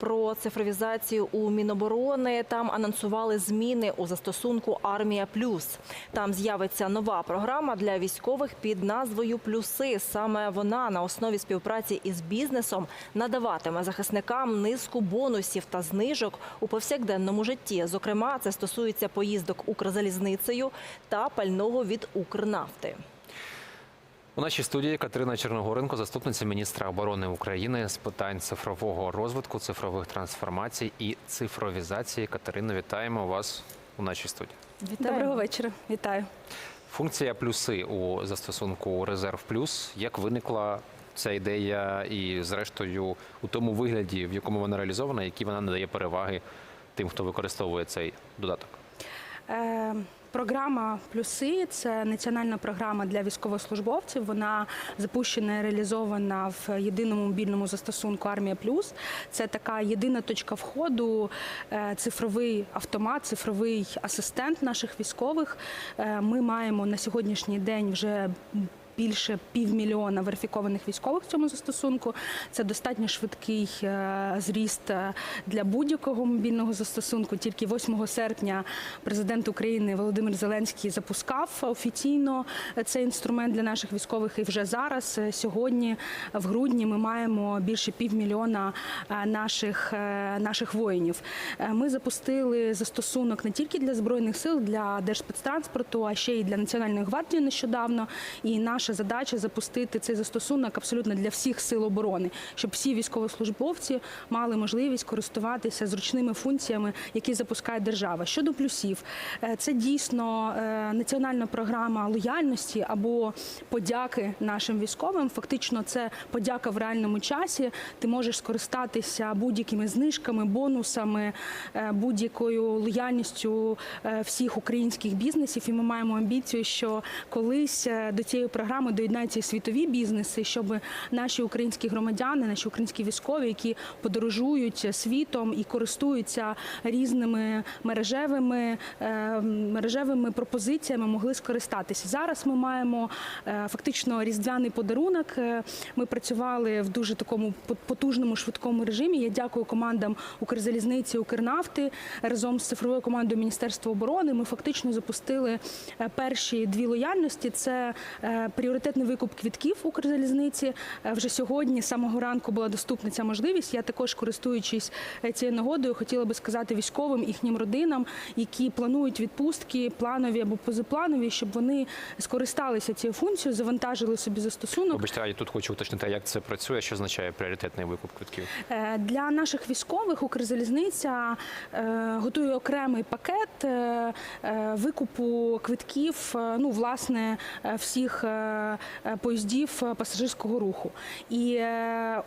Про цифровізацію у Міноборони там анонсували зміни у застосунку Армія Плюс. Там з'явиться нова програма для військових під назвою Плюси. Саме вона на основі співпраці із бізнесом надаватиме захисникам низку бонусів та знижок у повсякденному житті. Зокрема, це стосується поїздок Укрзалізницею та пального від Укрнафти. У нашій студії Катерина Черногоренко, заступниця міністра оборони України з питань цифрового розвитку, цифрових трансформацій і цифровізації. Катерина, вітаємо вас у нашій студії. Доброго вечора, вітаю. Функція плюси у застосунку Резерв Плюс. Як виникла ця ідея, і зрештою у тому вигляді, в якому вона реалізована, які вона надає переваги тим, хто використовує цей додаток? Е, Програма Плюси це національна програма для військовослужбовців. Вона запущена і реалізована в єдиному мобільному застосунку Армія Плюс. Це така єдина точка входу, е, цифровий автомат, цифровий асистент наших військових. Е, Ми маємо на сьогоднішній день вже більше півмільйона верифікованих військових в цьому застосунку. Це достатньо швидкий е, зріст е, для будь-якого мобільного застосунку. Тільки 8 серпня президент України Володимир Зеленський запускав офіційно цей інструмент для наших військових. І вже зараз, е, сьогодні, в грудні, ми маємо більше півмільйона е, наших, е, наших воїнів. Е, Ми запустили застосунок не тільки для збройних сил, для держспецтранспорту, а ще й для національної гвардії нещодавно. І наша задача запустити цей застосунок абсолютно для всіх сил оборони, щоб всі військовослужбовці мали можливість користуватися зручними функціями, які запускає держава. Щодо плюсів, е, це дійсно е, національна програма лояльності або подяки нашим військовим. Фактично, це подяка в реальному часі. Ти можеш скористатися будь-якими знижками, бонусами, е, будь-якою лояльністю всіх українських бізнесів. І ми маємо амбіцію, що колись до цієї програми доєднаються і світові бізнеси, щоб наші українські громадяни, наші українські військові, які подорожують світом і користуються різними мережевими е, мережевими пропозиціями, могли скористатися. Зараз ми маємо е, фактично різдвяний подарунок. Е, Ми працювали в дуже такому по- потужному швидкому режимі. Я дякую командам Укрзалізниці, Укрнафти разом з цифровою командою Міністерства оборони. Ми фактично запустили перші дві лояльності. Це пріоритетний викуп квітків Укрзалізниці. Е, Вже сьогодні з самого ранку була доступна ця можливість. Я також користуючись е, цією нагодою, хотіла би сказати військовим їхнім родинам, які планують відпустки, планові або позапланові, щоб вони скористалися цією функцією, завантажили собі застосунок. Вибачте, я тут хочу уточнити, як це працює, що означає пріоритетний викуп квитків. Е, Для наших військових Укрзалізниця готує окремий пакет викупу квитків, ну власне всіх поїздів е, пасажирського руху. І е,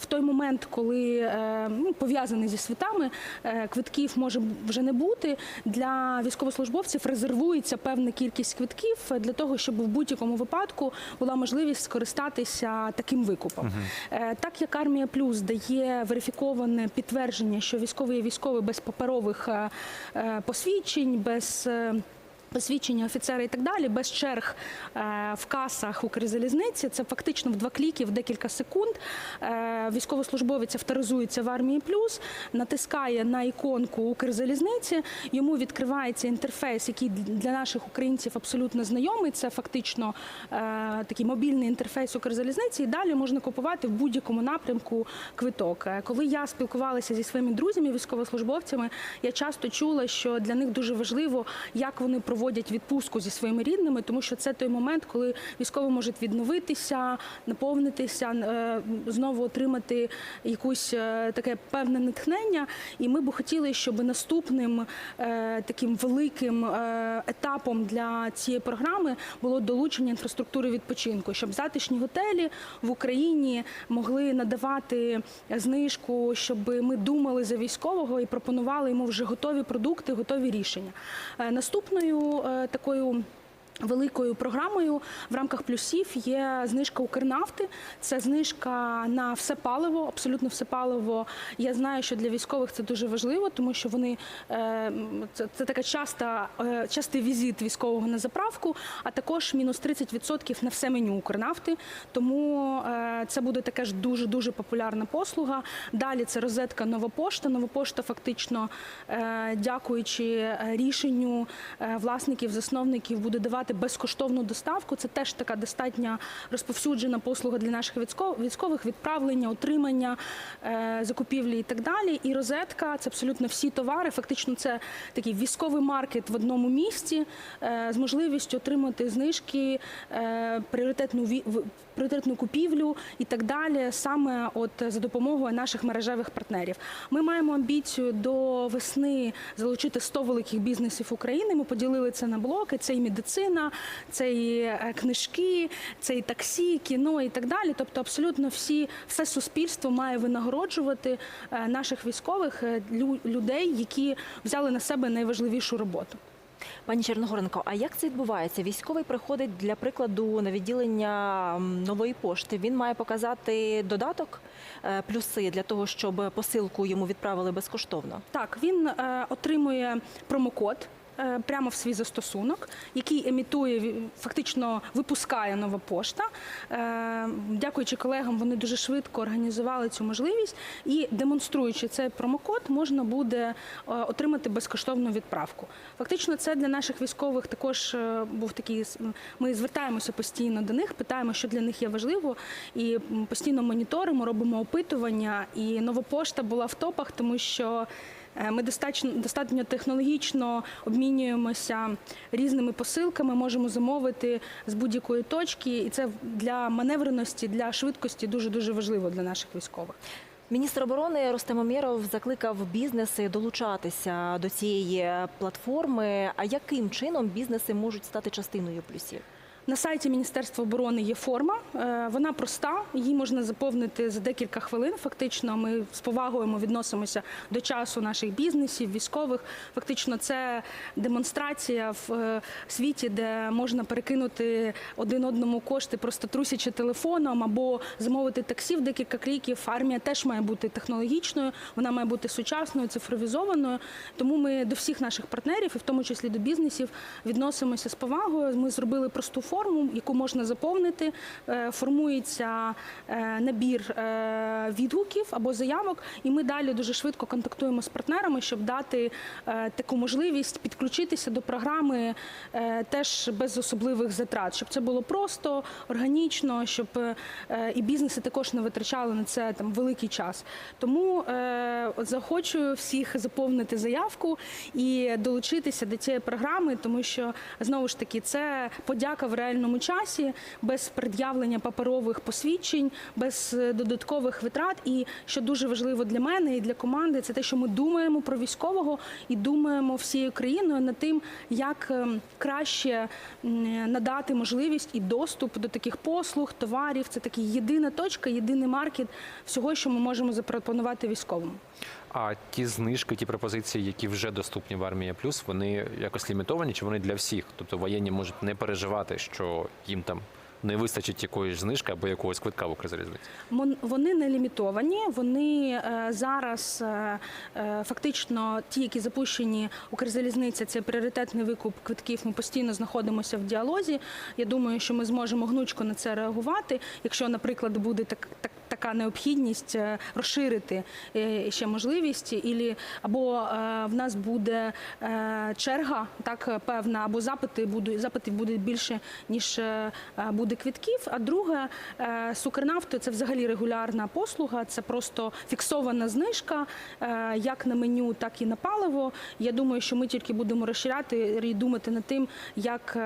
в той момент, коли е, ну, пов'язаний зі святами, е, квитків може вже не бути. Для військовослужбовців резервується певна кількість квитків для того, щоб в будь-якому випадку була можливість скористатися таким викупом. Е, Так як армія плюс дає верифіковане підтвердження, що військовий є військовий без паперових е, е, посвідчень, без е, Посвідчення офіцера і так далі, без черг е, в касах Укрзалізниці. Це фактично в два кліки, в декілька секунд. Е, Військовослужбовець авторизується в армії плюс, натискає на іконку Укрзалізниці. Йому відкривається інтерфейс, який для наших українців абсолютно знайомий. Це фактично е, такий мобільний інтерфейс Укрзалізниці. І далі можна купувати в будь-якому напрямку квиток. Коли я спілкувалася зі своїми друзями, військовослужбовцями, я часто чула, що для них дуже важливо, як вони проводять відпустку зі своїми рідними, тому що це той момент, коли військові можуть відновитися, наповнитися, е, знову отримати якусь е, таке певне натхнення. І ми б хотіли, щоб наступним е, таким великим етапом для цієї програми було долучення інфраструктури відпочинку, щоб затишні готелі в Україні могли надавати знижку, щоб ми думали за військового і пропонували йому вже готові продукти, готові рішення. Наступною такою Великою програмою в рамках плюсів є знижка Укрнафти. Це знижка на все паливо, абсолютно все паливо. Я знаю, що для військових це дуже важливо, тому що вони е, це, це така часта, е, частий візит військового на заправку, а також мінус 30% на все меню Укрнафти. Тому е, це буде така ж дуже дуже популярна послуга. Далі це розетка Нова пошта. Нова пошта фактично, дякуючи рішенню власників, засновників, буде давати безкоштовну доставку. Це теж така достатня розповсюджена послуга для наших військов- військових відправлення, отримання, е, закупівлі і так далі. І розетка це абсолютно всі товари. Фактично, це такий військовий маркет в одному місці е, з можливістю отримати знижки, е, пріоритетну пріоритетну купівлю і так далі, саме от за допомогою наших мережевих партнерів. Ми маємо амбіцію до весни залучити 100 великих бізнесів України. Ми поділили це на блоки. Це і медицина, це і е, книжки, це і таксі, кіно і так далі. Тобто, абсолютно всі все суспільство має винагороджувати е, наших військових е, лю- людей, які взяли на себе найважливішу роботу. Пані Черногоренко, а як це відбувається? Військовий приходить для прикладу на відділення нової пошти. Він має показати додаток е, плюси для того, щоб посилку йому відправили безкоштовно. Так, він е, отримує промокод. Е, Прямо в свій застосунок, який емітує фактично випускає нова пошта. Е, Дякуючи колегам, вони дуже швидко організували цю можливість і демонструючи цей промокод, можна буде е, отримати безкоштовну відправку. Фактично, це для наших військових також був такий. Ми звертаємося постійно до них, питаємо, що для них є важливо, і постійно моніторимо, робимо опитування. І нова пошта була в топах, тому що. Е, Ми достатньо достатньо технологічно обмінюємося різними посилками, можемо замовити з будь-якої точки, і це для маневреності, для швидкості дуже дуже важливо для наших військових. Міністр оборони Рустем Умєров закликав бізнеси долучатися до цієї платформи. А яким чином бізнеси можуть стати частиною плюсів? На сайті Міністерства оборони є форма. Е, Вона проста, її можна заповнити за декілька хвилин. Фактично, ми з повагою відносимося до часу наших бізнесів, військових. Фактично, це демонстрація в е, світі, де можна перекинути один одному кошти, просто трусячи телефоном або замовити таксі в декілька кліків. Армія теж має бути технологічною, вона має бути сучасною, цифровізованою. Тому ми до всіх наших партнерів, і в тому числі до бізнесів, відносимося з повагою. Ми зробили просту форму, яку можна заповнити. Е, Формується е, набір е, відгуків або заявок, і ми далі дуже швидко контактуємо з партнерами, щоб дати таку можливість підключитися до програми теж без особливих затрат, щоб це було просто, органічно, щоб і бізнеси також не витрачали на це там великий час. Тому захочу всіх заповнити заявку і долучитися до цієї програми, тому що знову ж таки це подяка в реальному часі, без пред'явлення паперових посвідчень, без е, додаткових витрат. І що дуже важливо для мене і для команди, це те, що ми думаємо про військового і думаємо всією країною над тим, як ем, краще надати можливість і доступ до таких послуг, товарів. Це такий єдина точка, єдиний маркет всього, що ми можемо запропонувати військовому. А ті знижки, ті пропозиції, які вже доступні в армія плюс, вони якось лімітовані, чи вони для всіх? Тобто воєнні можуть не переживати, що їм там не вистачить якоїсь знижки або якогось квитка в Укрзалізниці? Вони не лімітовані. Вони е, зараз е, е, фактично ті, які запущені Укрзалізниця, це пріоритетний викуп квитків. Ми постійно знаходимося в діалозі. Я думаю, що ми зможемо гнучко на це реагувати. Якщо, наприклад, буде так, так така необхідність е, розширити е, ще можливість, або е, в нас буде черга, так певна, або запити запитів буде більше ніж буде квитків. А друге, з Укрнафтою це взагалі регулярна послуга, це просто фіксована знижка, як на меню, так і на паливо. Я думаю, що ми тільки будемо розширяти і думати над тим, як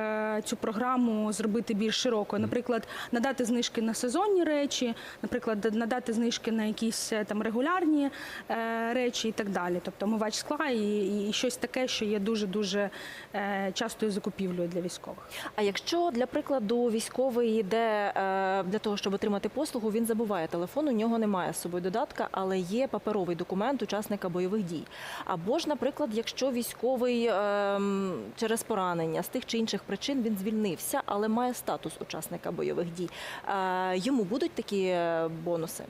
цю програму зробити більш широкою. Наприклад, надати знижки на сезонні речі, наприклад, нада- надати знижки на якісь е, там регулярні е, речі і так далі. Тобто мивач скла і, і щось таке, що є дуже дуже е, частою закупівлею для військових. А якщо для прикладу військовий йде для того, щоб отримати послугу, він забуває телефон, у нього немає з собою додатка, але є паперовий документ учасника бойових дій. Або ж, наприклад, якщо військовий е, через поранення з тих чи інших причин він звільнився, але має статус учасника бойових дій, йому будуть такі бонуси.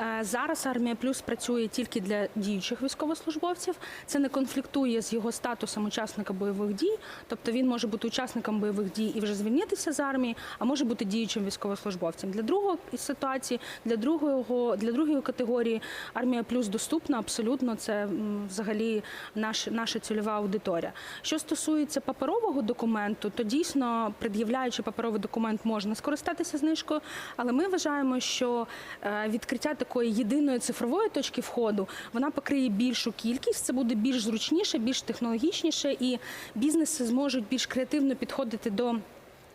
Е, Зараз армія плюс працює тільки для діючих військовослужбовців. Це не конфліктує з його статусом учасника бойових дій. Тобто він може бути учасником бойових дій і вже звільнитися з армії, а може бути діючим військовослужбовцем. Для другої ситуації, для другого для другої категорії армія плюс доступна абсолютно. Це взагалі наш, наша цільова аудиторія. Що стосується паперового документу, то дійсно, пред'являючи паперовий документ, можна скористатися знижкою, але ми вважаємо, що е, відкриття такої єдиної цифрової точки входу вона покриє більшу кількість. Це буде більш зручніше, більш технологічніше, і бізнеси зможуть більш креативно підходити до.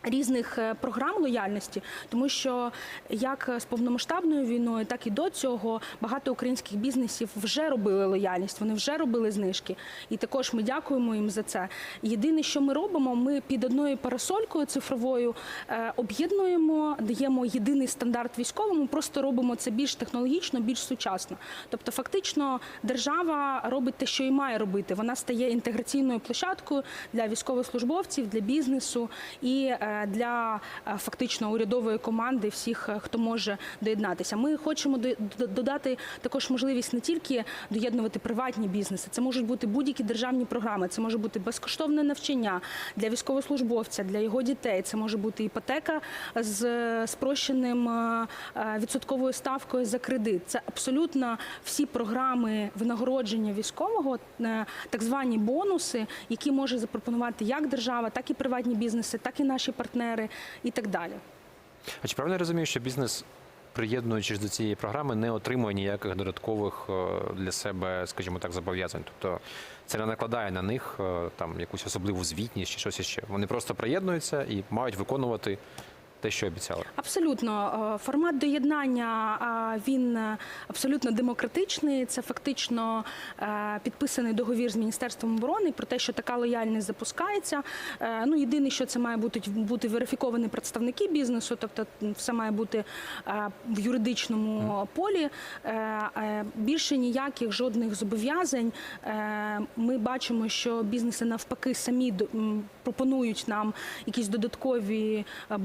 Різних е, програм лояльності, тому що як з повномасштабною війною, так і до цього багато українських бізнесів вже робили лояльність, вони вже робили знижки. І також ми дякуємо їм за це. Єдине, що ми робимо, ми під одною парасолькою цифровою е, об'єднуємо, даємо єдиний стандарт військовому, просто робимо це більш технологічно, більш сучасно. Тобто, фактично, держава робить те, що і має робити. Вона стає інтеграційною площадкою для військовослужбовців, для бізнесу і е, для е, фактично урядової команди, всіх, е, хто може доєднатися. Ми хочемо до- до- додати також можливість не тільки доєднувати приватні бізнеси, це можуть бути будь-які державні програми, це може бути безкоштовне навчання для військовослужбовця, для його дітей. Це може бути іпотека з е, спрощеним е, е, відсотковою ставкою за кредит. Це абсолютно всі програми винагородження військового, е, так звані бонуси, які може запропонувати як держава, так і приватні бізнеси, так і наші партнери, і так далі. А чи правильно я розумію, що бізнес, приєднуючись до цієї програми, не отримує ніяких додаткових е, для себе, скажімо так, зобов'язань? Тобто це не накладає на них е, там якусь особливу звітність чи щось іще. Вони просто приєднуються і мають виконувати те, що обіцяли. Абсолютно Е, формат доєднання він е, абсолютно демократичний. Це фактично е, підписаний договір з міністерством оборони про те, що така лояльність запускається. Ну єдине, що це має бути бути верифіковані представники бізнесу, тобто все має бути в юридичному полі. Більше ніяких жодних зобов'язань. Ми бачимо, що бізнеси навпаки самі пропонують нам якісь додаткові е,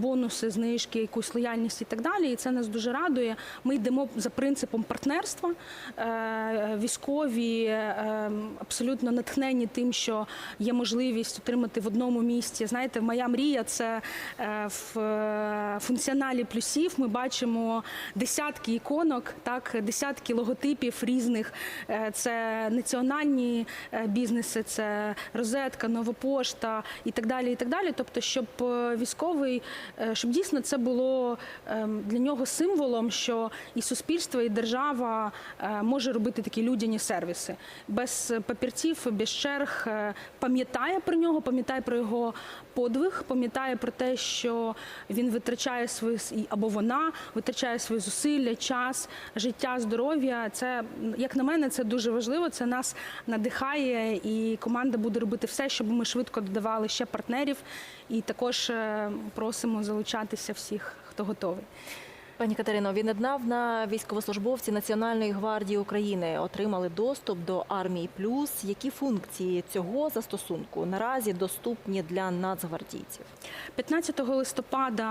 бонуси, знижки, якусь лояльність і так далі. І це нас дуже радує. Ми йдемо за принципом партнерства. Е, Військові е, абсолютно натхнені тим, що є можливість отримати в одному місці. Знаєте, моя мрія це е, в функціоналі плюсів. Ми бачимо десятки іконок, так десятки логотипів різних. Це національні бізнеси, це розетка, новопошта і так далі. І так далі. Тобто, щоб військовий, щоб дійсно це було ем, для нього символом, що і суспільство, і держава е, може робити такі людяні сервіси без папірців, без черг, е, пам'ятає про нього, пам'ятає про його подвиг, пам'ятає про те, що він витрачає свої або вона витрачає свої зусилля, час, життя, здоров'я. Це як на мене, це дуже важливо. Це нас надихає, і команда буде робити все, щоб ми швидко додавали ще партнерів. І також е, просимо залучатися всіх, хто готовий. Пані Катерино, віднедавна військовослужбовці Національної гвардії України отримали доступ до армії плюс. Які функції цього застосунку наразі доступні для нацгвардійців? 15 листопада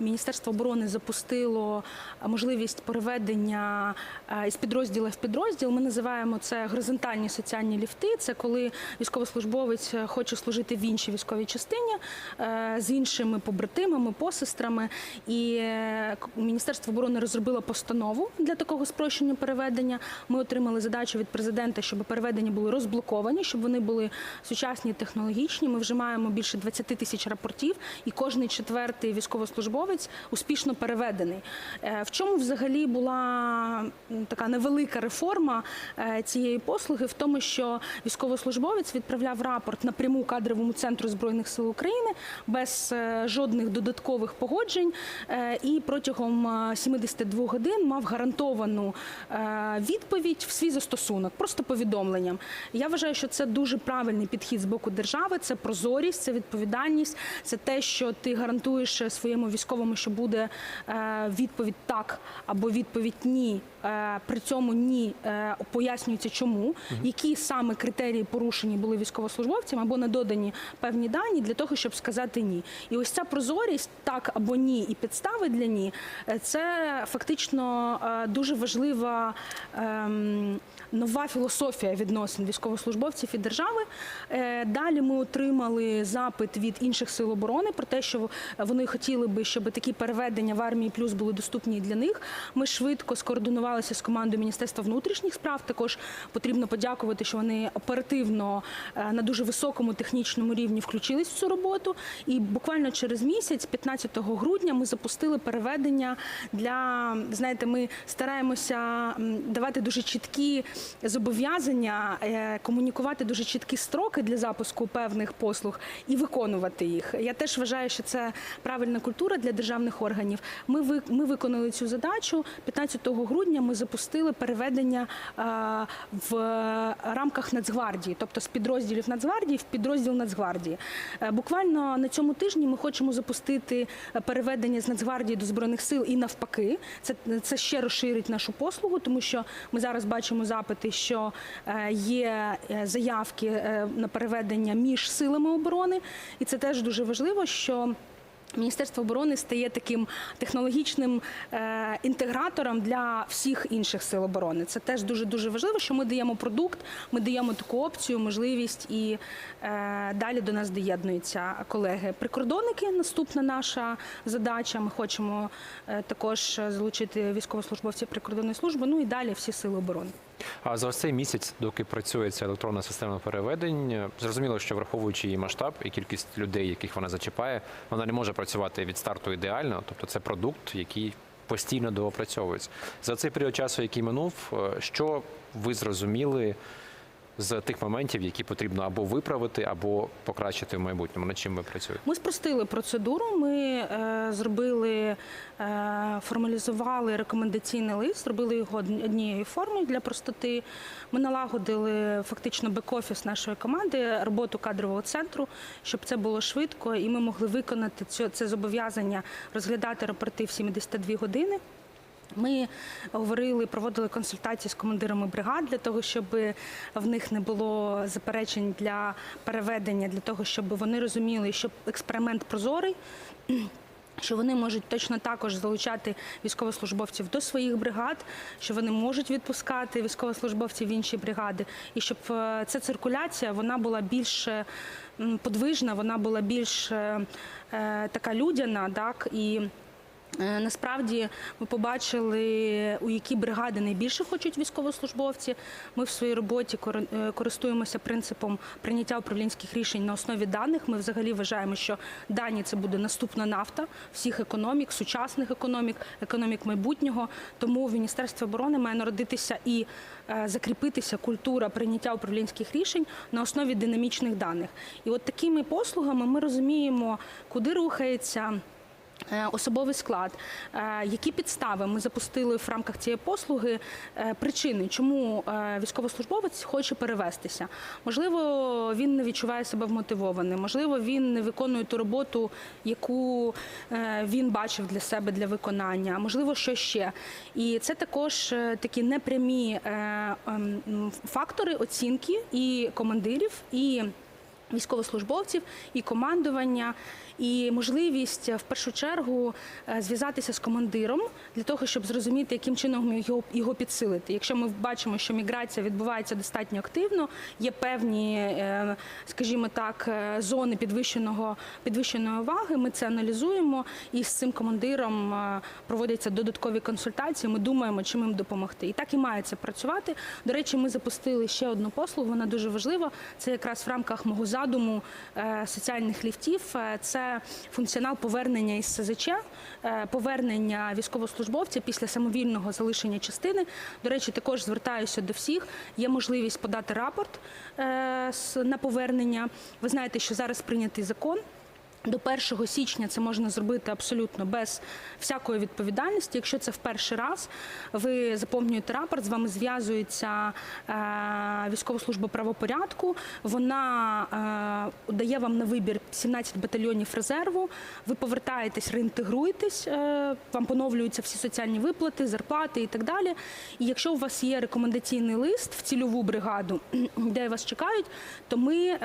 Міністерство оборони запустило можливість переведення е, із підрозділу в підрозділ. Ми називаємо це горизонтальні соціальні ліфти. Це коли військовослужбовець хоче служити в іншій військовій частині е, з іншими побратимами, посестрами. І е, Міністерство оборони розробило постанову для такого спрощення переведення. Ми отримали задачу від президента, щоб переведення були розблоковані, щоб вони були сучасні, технологічні. Ми вже маємо більше 20 тисяч рапортів, і кожний четвертий військовослужбовець успішно переведений. Е, В чому взагалі була така невелика реформа е, цієї послуги? В тому, що військовослужбовець відправляв рапорт напряму кадровому центру збройних сил України без е, жодних додаткових погоджень, і протягом протягом е, 72 годин мав гарантовану е, відповідь в свій застосунок, просто повідомленням. Я вважаю, що це дуже правильний підхід з боку держави. Це прозорість, це відповідальність, це те, що ти гарантуєш своєму військовому, що буде е, відповідь так або відповідь ні. Е, При цьому ні е, пояснюється, чому, які саме критерії порушені були військовослужбовцям або не додані певні дані для того, щоб сказати ні. І ось ця прозорість, так або ні, і підстави для ні, е, це фактично е, дуже важлива. ем, Нова філософія відносин військовослужбовців і держави. Е, Далі ми отримали запит від інших сил оборони про те, що вони хотіли би, щоб такі переведення в армії плюс були доступні для них. Ми швидко скоординувалися з командою Міністерства внутрішніх справ. Також потрібно подякувати, що вони оперативно е, на дуже високому технічному рівні включились в цю роботу. І буквально через місяць, 15 грудня, ми запустили переведення для знаєте, ми стараємося давати дуже чіткі зобов'язання, е, комунікувати дуже чіткі строки для запуску певних послуг і виконувати їх. Я теж вважаю, що це правильна культура для державних органів. Ми ви- ми виконали цю задачу. 15 грудня ми запустили переведення е, в рамках Нацгвардії, тобто з підрозділів Нацгвардії в підрозділ Нацгвардії. Е, Буквально на цьому тижні ми хочемо запустити переведення з Нацгвардії до збройних сил і навпаки. Це, це ще розширить нашу послугу, тому що ми зараз бачимо запити, що е, є е, заявки е, на переведення між силами оборони, і це теж дуже важливо, що. Міністерство оборони стає таким технологічним е, інтегратором для всіх інших сил оборони. Це теж дуже дуже важливо, що ми даємо продукт, ми даємо таку опцію, можливість, і е, далі до нас доєднуються колеги. Прикордонники наступна наша задача. Ми хочемо е, також залучити військовослужбовців прикордонної служби. Ну і далі всі сили оборони. А за цей місяць, доки працює ця електронна система переведень, зрозуміло, що враховуючи її масштаб і кількість людей, яких вона зачіпає, вона не може працювати від старту ідеально. Тобто це продукт, який постійно доопрацьовується. За цей період часу, який минув, е, що ви зрозуміли з тих моментів, які потрібно або виправити, або покращити в майбутньому, над чим ви працюєте? Ми спростили процедуру. Ми е, зробили, е, формалізували рекомендаційний лист, зробили його однією формою для простоти. Ми налагодили фактично бек-офіс нашої команди, роботу кадрового центру, щоб це було швидко, і ми могли виконати цю- це зобов'язання розглядати рапорти в 72 години. Ми говорили, проводили консультації з командирами бригад для того, щоб в них не було заперечень для переведення, для того, щоб вони розуміли, що експеримент прозорий. Що вони можуть точно також залучати військовослужбовців до своїх бригад, що вони можуть відпускати військовослужбовців в інші бригади, і щоб е, ця циркуляція вона була більш е, подвижна, вона була більш е, е, така людяна, так і. Е, Насправді ми побачили, у які бригади найбільше хочуть військовослужбовці. Ми в своїй роботі е, користуємося принципом прийняття управлінських рішень на основі даних. Ми взагалі вважаємо, що дані це буде наступна нафта всіх економік, сучасних економік, економік майбутнього. Тому в Міністерстві оборони має народитися і е, закріпитися культура прийняття управлінських рішень на основі динамічних даних. І от такими послугами ми розуміємо, куди рухається. Е, Особовий склад, Е, які підстави ми запустили в рамках цієї послуги, е, причини, чому військовослужбовець хоче перевестися. Можливо, він не відчуває себе вмотивованим, можливо, він не виконує ту роботу, яку він бачив для себе для виконання, можливо, що ще. І це також такі непрямі ем, фактори оцінки і командирів, і військовослужбовців, і командування, і можливість е, в першу чергу е, зв'язатися з командиром для того, щоб зрозуміти, яким чином його, його підсилити. Якщо ми бачимо, що міграція відбувається достатньо активно, є певні, е, скажімо так, зони підвищеного підвищеної уваги. Ми це аналізуємо, і з цим командиром проводяться додаткові консультації. Ми думаємо, чим їм допомогти. І так і має це працювати. До речі, ми запустили ще одну послугу. Вона дуже важлива. Це якраз в рамках мого задуму е, соціальних ліфтів. Е, Це функціонал повернення із СЗЧ, е, повернення військовослужбовця після самовільного залишення частини. До речі, також звертаюся до всіх. Є можливість подати рапорт на повернення. Ви знаєте, що зараз прийнятий закон. До 1 січня це можна зробити абсолютно без всякої відповідальності. Якщо це в перший раз, ви заповнюєте рапорт, з вами зв'язується е, військова служба правопорядку. Вона е, дає вам на вибір 17 батальйонів резерву. Ви повертаєтесь, реінтегруєтесь, е, вам поновлюються всі соціальні виплати, зарплати і так далі. І якщо у вас є рекомендаційний лист в цільову бригаду, де вас чекають, то ми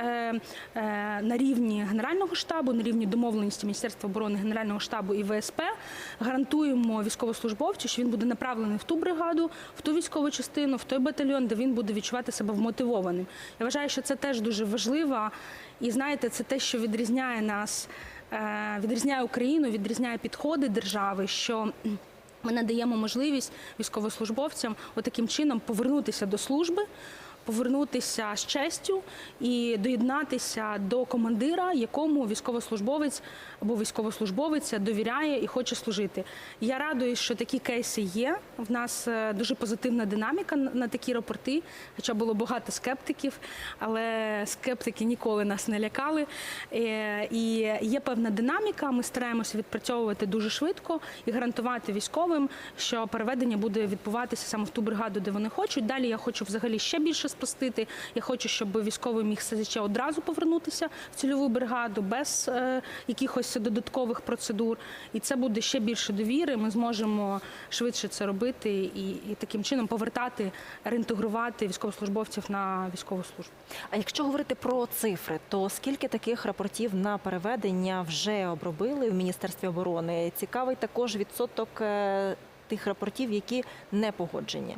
на рівні Генерального штабу, на рівні домовленості Міністерства оборони, Генерального штабу і ВСП гарантуємо військовослужбовцю, що він буде направлений в ту бригаду, в ту військову частину, в той батальйон, де він буде відчувати себе вмотивованим. Я вважаю, що це теж дуже важливо. І знаєте, це те, що відрізняє нас, е, відрізняє Україну, відрізняє підходи держави. що ми надаємо можливість військовослужбовцям отаким чином повернутися до служби, повернутися з честю і доєднатися до командира, якому військовослужбовець або військовослужбовиця довіряє і хоче служити. Я радуюсь, що такі кейси є. В нас е, дуже позитивна динаміка на такі рапорти, хоча було багато скептиків, але скептики ніколи нас не лякали. Е, І є певна динаміка. Ми стараємося відпрацьовувати дуже швидко і гарантувати військовим, що переведення буде відбуватися саме в ту бригаду, де вони хочуть. Далі я хочу взагалі ще більше спростити. Я хочу, щоб військовий міг СЗЧ одразу повернутися в цільову бригаду без е, якихось додаткових процедур. І це буде ще більше довіри. Ми зможемо швидше це робити і, і таким чином повертати, реінтегрувати військовослужбовців на військову службу. А якщо говорити про цифри, то скільки таких рапортів на переведення вже обробили в Міністерстві оборони? Цікавий також відсоток е, тих рапортів, які не погоджені.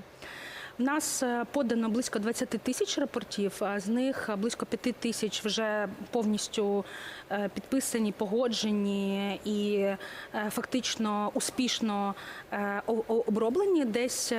У нас е, подано близько 20 тисяч рапортів, а з них близько 5 тисяч вже повністю е, підписані, погоджені і е, фактично успішно оброблені. Десь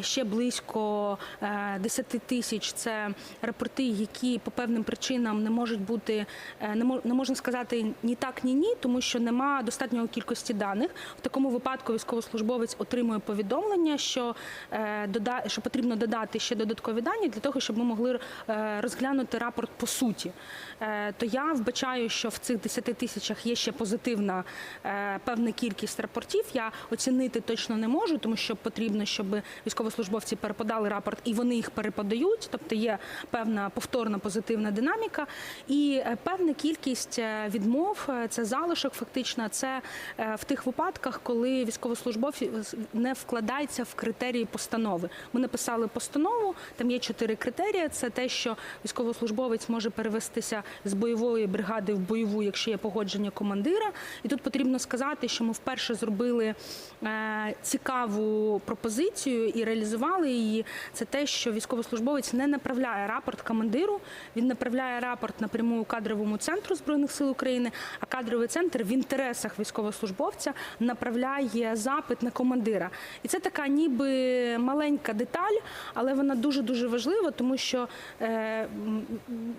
ще близько е, 10 тисяч це рапорти, які по певним причинам не можуть бути, не мо- не можна сказати ні так, ні ні, тому що нема достатньої кількості даних. В такому випадку військовослужбовець отримує повідомлення, що е, що потрібно додати ще додаткові дані для того, щоб ми могли е, розглянути рапорт по суті. Е, То я вбачаю, що в цих 10 тисячах є ще позитивна е, певна кількість рапортів. Я оцінити точно не можу, тому що потрібно, щоб військовослужбовці переподали рапорт і вони їх переподають. Тобто є певна повторна позитивна динаміка і певна кількість відмов. Це залишок, фактично, це в тих випадках, коли військовослужбовці не вкладається в критерії постанови. Ми написали постанову, там є чотири критерії. Це те, що військовослужбовець може перевестися з бойової бригади в бойову, якщо є погодження командира. І тут потрібно сказати, що ми вперше зробили е, цікаву пропозицію і реалізували її. Це те, що військовослужбовець не направляє рапорт командиру, він направляє рапорт напряму кадровому центру збройних сил України. А кадровий центр в інтересах військовослужбовця направляє запит на командира. І це така, ніби маленька деталь, але вона дуже дуже важлива, тому що е,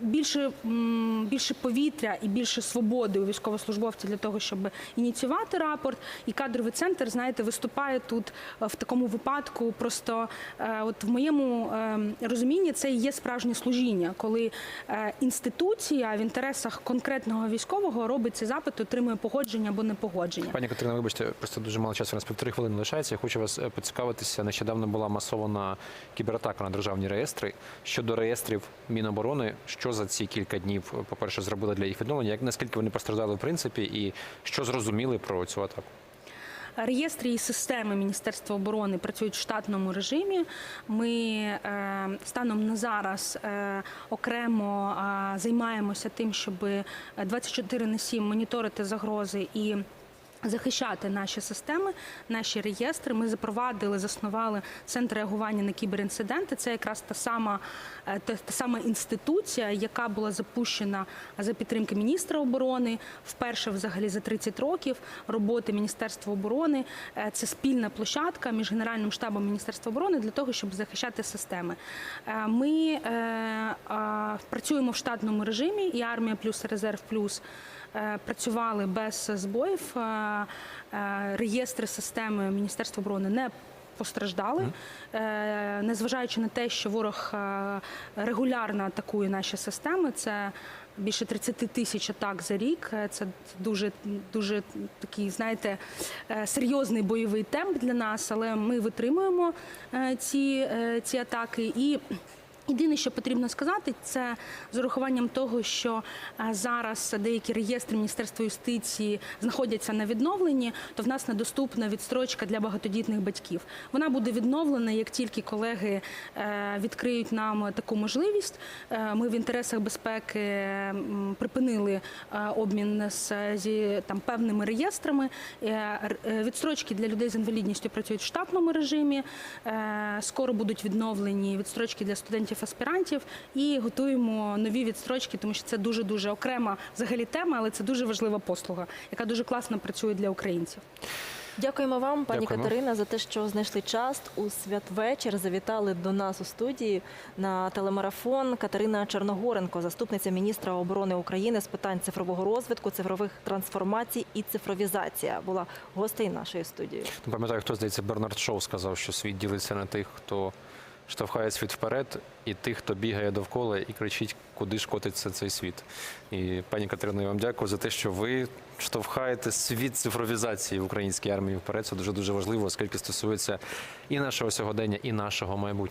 більше, більше повітря і більше свободи у військовослужбовця для того, щоб ініціювати рапорт. І кадровий центр, знаєте, виступає тут е, в такому випадку. Просто е, от в моєму е, розумінні це і є справжнє служіння, коли інституція в інтересах конкретного військового робить цей запит, отримує погодження або непогодження. Пані Катерина, вибачте, просто дуже мало часу. У нас півтори хвилини лишається. Я хочу вас поцікавитися. Нещодавно була масована кібератака на державні реєстри. Щодо реєстрів Міноборони, що за ці кілька днів, по-перше, зробили для їх відновлення? Як наскільки вони постраждали в принципі, і що зрозуміли про цю атаку? Реєстри і системи Міністерства оборони працюють в штатному режимі. Ми е, станом на зараз е, окремо е, займаємося тим, щоб 24 на 7 моніторити загрози і. Захищати наші системи, наші реєстри. Ми запровадили, заснували центр реагування на кіберінциденти. Це якраз та сама е, та, та сама інституція, яка була запущена за підтримки міністра оборони вперше взагалі за 30 років роботи Міністерства оборони. Е, Це спільна площадка між Генеральним штабом Міністерства оборони для того, щоб захищати системи. Е, Ми е, а, працюємо в штатному режимі, і армія плюс резерв плюс е, працювали без збоїв. Е, е, Реєстри системи Міністерства оборони не постраждали, Е, незважаючи на те, що ворог е, регулярно атакує наші системи. Це більше 30 тисяч атак за рік. Е, Це дуже дуже такий, знаєте, е, серйозний бойовий темп для нас, але ми витримуємо е, ці, е, ці атаки і. Єдине, що потрібно сказати, це з урахуванням того, що е, зараз деякі реєстри Міністерства юстиції знаходяться на відновленні, то в нас недоступна відстрочка для багатодітних батьків. Вона буде відновлена, як тільки колеги е, відкриють нам таку можливість. Е, Ми в інтересах безпеки припинили обмін зі там певними реєстрами. Відстрочки для людей з інвалідністю працюють в штатному режимі. Скоро будуть відновлені відстрочки для студентів аспірантів і готуємо нові відстрочки, тому що це дуже дуже окрема взагалі тема, але це дуже важлива послуга, яка дуже класно працює для українців. Дякуємо вам, пані Дякуємо. Катерина, за те, що знайшли час у святвечір. Завітали до нас у студії на телемарафон. Катерина Черногоренко, заступниця міністра оборони України з питань цифрового розвитку, цифрових трансформацій і цифровізація, була гостей нашої студії. Пам'ятаю, хто здається, Бернард Шоу сказав, що світ ділиться на тих, хто штовхає світ вперед, і тих, хто бігає довкола і кричить, куди ж котиться цей світ. І пані Катерино, я вам дякую за те, що ви штовхаєте світ цифровізації в українській армії вперед. Це дуже дуже важливо, оскільки стосується і нашого сьогодення, і нашого майбутнього.